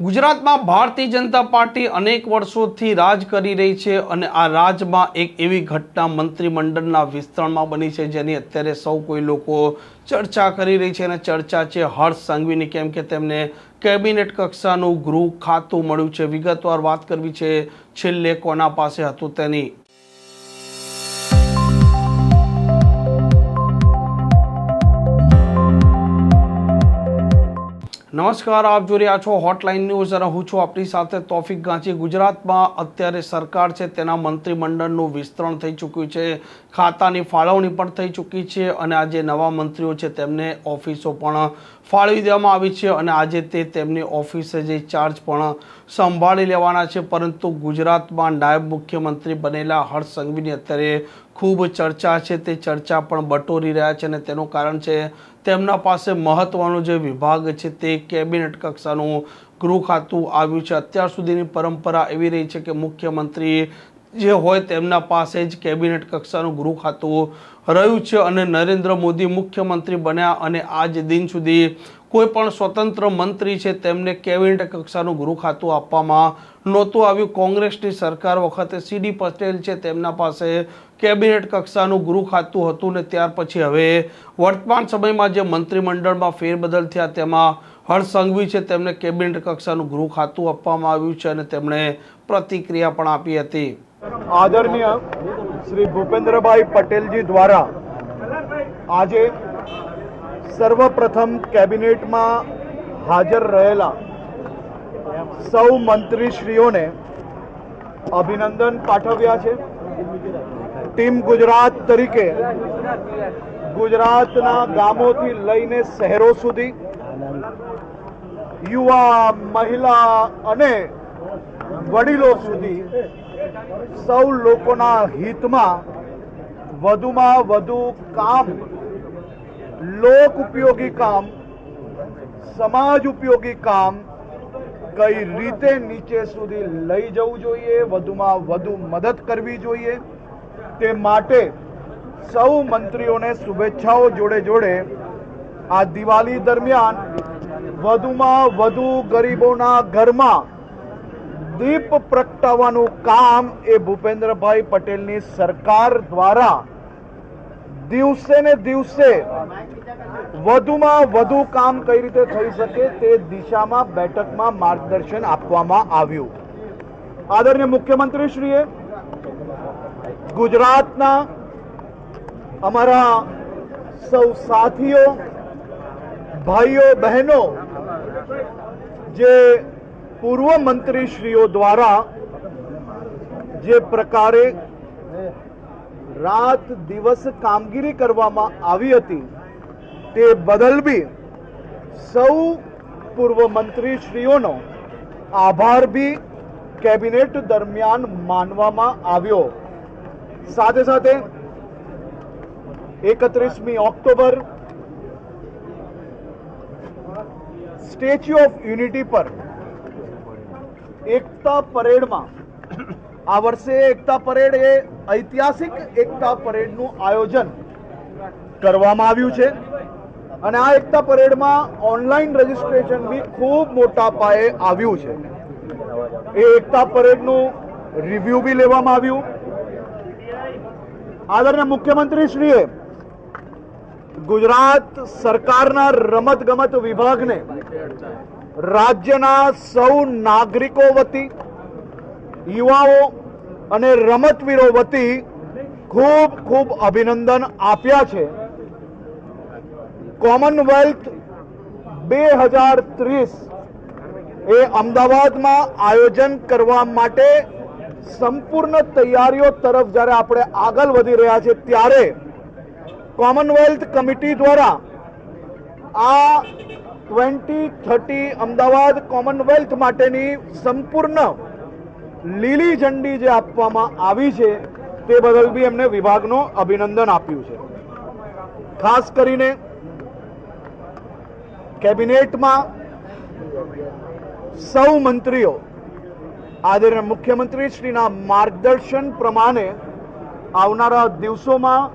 ગુજરાતમાં ભારતીય જનતા પાર્ટી અનેક વર્ષોથી રાજ કરી રહી છે અને આ રાજમાં એક એવી ઘટના મંત્રીમંડળના વિસ્તરણમાં બની છે જેની અત્યારે સૌ કોઈ લોકો ચર્ચા કરી રહી છે અને ચર્ચા છે હર્ષ સંઘવીની કેમ કે તેમને કેબિનેટ કક્ષાનું ગૃહ ખાતું મળ્યું છે. વિગતવાર વાત કરવી છે છેલ્લે કોના પાસે હતું તેની નમસ્કાર, આપ જોઈ રહ્યા છો હોટલાઇન ન્યૂઝ હું છું આપણી સાથે તોફિક ગાંચી ગુજરાતમાં અત્યારે સરકાર છે તેના મંત્રીમંડળનું વિસ્તરણ થઈ ચૂક્યું છે. ખાતાની ફાળવણી પણ થઈ ચૂકી છે અને આજે નવા મંત્રીઓ છે તેમને ઓફિસો પણ ફાળવી દેવામાં આવી છે અને આજે તે તેમની ઓફિસે જે ચાર્જ પણ સંભાળી લેવાના છે. પરંતુ ગુજરાતમાં નાયબ મુખ્યમંત્રી બનેલા હર્ષ સંઘવીની અત્યારે ખૂબ ચર્ચા છે. તે ચર્ચા પણ બટોરી રહ્યા છે અને તેનું કારણ છે તેમના પાસે મહત્વનો જે વિભાગ છે તે કેબિનેટ કક્ષાનું ગૃહ ખાતું આવ્યું છે. અત્યાર સુધીની પરંપરા એવી રહી છે કે મુખ્યમંત્રી જે હોય તેમના પાસે જ કેબિનેટ કક્ષાનું ગૃહ ખાતું રહ્યું છે અને નરેન્દ્ર મોદી મુખ્યમંત્રી બન્યા અને આજ દિન સુધી કોઈ પણ સ્વતંત્ર મંત્રી છે, તેમને કેબિનેટ કક્ષાનું ગૃહ ખાતું આપવામાં નહોતું આવ્યું. કોંગ્રેસની સરકાર વખતે સીડી પટેલ છે, તેમના પાસે કેબિનેટ કક્ષાનું ગૃહ ખાતું હતું ને ત્યાર પછી હવે વર્તમાન સમયમાં જે મંત્રીમંડળમાં ફેરબદલ થયા, તેમાં હર્ષ સંઘવી છે, તેમને કેબિનેટ કક્ષાનું ગૃહ ખાતું આપવામાં આવ્યું છે અને તેમણે પ્રતિક્રિયા પણ આપી હતી. આદરણીય શ્રી ભૂપેન્દ્રભાઈ પટેલજી દ્વારા આજે સર્વપ્રથમ કેબિનેટમાં હાજર રહેલા સૌ મંત્રીશ્રીઓને અભિનંદન પાઠવ્યા છે. ટીમ ગુજરાત તરીકે ગુજરાતના ગામોથી લઈને શહેરો સુધી યુવા, મહિલા અને વડીલો સુધી સૌ લોકોના હિતમાં વધુમાં વધુ કામ લોક ઉપયોગી કામ સમાજ ઉપયોગી કામ કઈ રીતે નીચે સુધી લઈ જવું જોઈએ વધુમાં વધુ મદદ કરવી જોઈએ તે માટે સૌ મંત્રીઓને શુભેચ્છાઓ જોડે જોડે આ દિવાળી દરમિયાન વધુમાં વધુ ગરીબોના ઘરમાં દીપ પ્રગટાવવાનું કામ એ ભૂપેન્દ્રભાઈ પટેલની સરકાર દ્વારા દિવસે ને દિવસે વધુમાં વધુ કામ કઈ રીતે થઈ શકે તે દિશામાં બેઠકમાં માર્ગદર્શન આપવામાં આવ્યું. આદરણીય મુખ્યમંત્રીશ્રીએ ગુજરાતના અમારા સૌ સાથીઓ, ભાઈઓ, બહેનો, જે પૂર્વ મંત્રીશ્રીઓ દ્વારા જે પ્રકારે રાત દિવસ કામગીરી કરવામાં આવી હતી. તે બદલ બી સૌ પૂર્વ મંત્રીશ્રીઓનો આભાર બી કેબિનેટ દરમિયાન માનવામાં આવ્યો. સાથે સાથે એકત્રીસમી ઓક્ટોબર સ્ટેચ્યુ ઓફ યુનિટી પર એકતા પરેડમાં આ વર્ષે એકતા પરેડ એ ઐતિહાસિક એકતા પરેડનું આયોજન કરવામાં આવ્યું છે. અને આ એકતા પરેડમાં ઓનલાઈન રજીસ્ટ્રેશન બી ખૂબ મોટા પાયે આવ્યું છે. એ એકતા પરેડનું રિવ્યુ બી લેવામાં આવ્યું. આદરણીય મુખ્યમંત્રીશ્રીએ ગુજરાત સરકારના રમત ગમત વિભાગને રાજ્યના સૌ નાગરિકો વતી યુવાઓ અને રમતવીરો વતી ખૂબ ખૂબ અભિનંદન આપ્યા છે. કોમનવેલ્થ બે હજાર ત્રીસ એ અમદાવાદમાં આયોજન કરવા માટે સંપૂર્ણ તૈયારીઓ તરફ જ્યારે આપણે આગળ વધી રહ્યા છે ત્યારે કોમનવેલ્થ કમિટી દ્વારા આ ટ્વેન્ટી થર્ટી અમદાવાદ કોમનવેલ્થ માટેની સંપૂર્ણ લીલી ઝંડી જે આપવામાં આવી છે, તે બદલ બી એમને વિભાગનો અભિનંદન આપ્યું છે. ખાસ કરીને કેબિનેટમાં સૌ મંત્રીઓ, આદરણીય મુખ્યમંત્રી શ્રીના માર્ગદર્શન પ્રમાણે આવનારા દિવસોમાં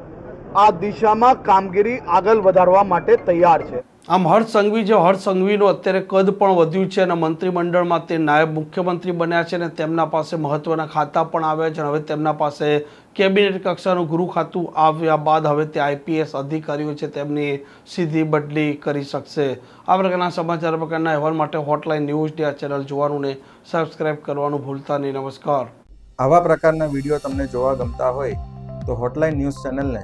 આ દિશામાં કામગીરી આગળ વધારવા માટે તૈયાર છે. આમ હર્ષ સંઘવી જે હર્ષ સંઘવીનું અત્યારે કદ પણ વધ્યું છે અને મંત્રીમંડળમાં તે નાયબ મુખ્યમંત્રી બન્યા છે અને તેમના પાસે મહત્વના ખાતા પણ આવ્યા છે અને હવે તેમના પાસે કેબિનેટ કક્ષાનું ગૃહ ખાતું આવ્યા બાદ હવે તે આઈપીએસ અધિકારીઓ છે તેમની સીધી બદલી કરી શકશે. આ પ્રકારના સમાચાર પ્રકારના અહેવાલ માટે હોટલાઇન ન્યૂઝ ડે આ ચેનલ જોવાનું ને સબસ્ક્રાઇબ કરવાનું ભૂલતા નહીં. નમસ્કાર. આવા પ્રકારના વીડિયો તમને જોવા ગમતા હોય તો હોટલાઇન ન્યૂઝ ચેનલને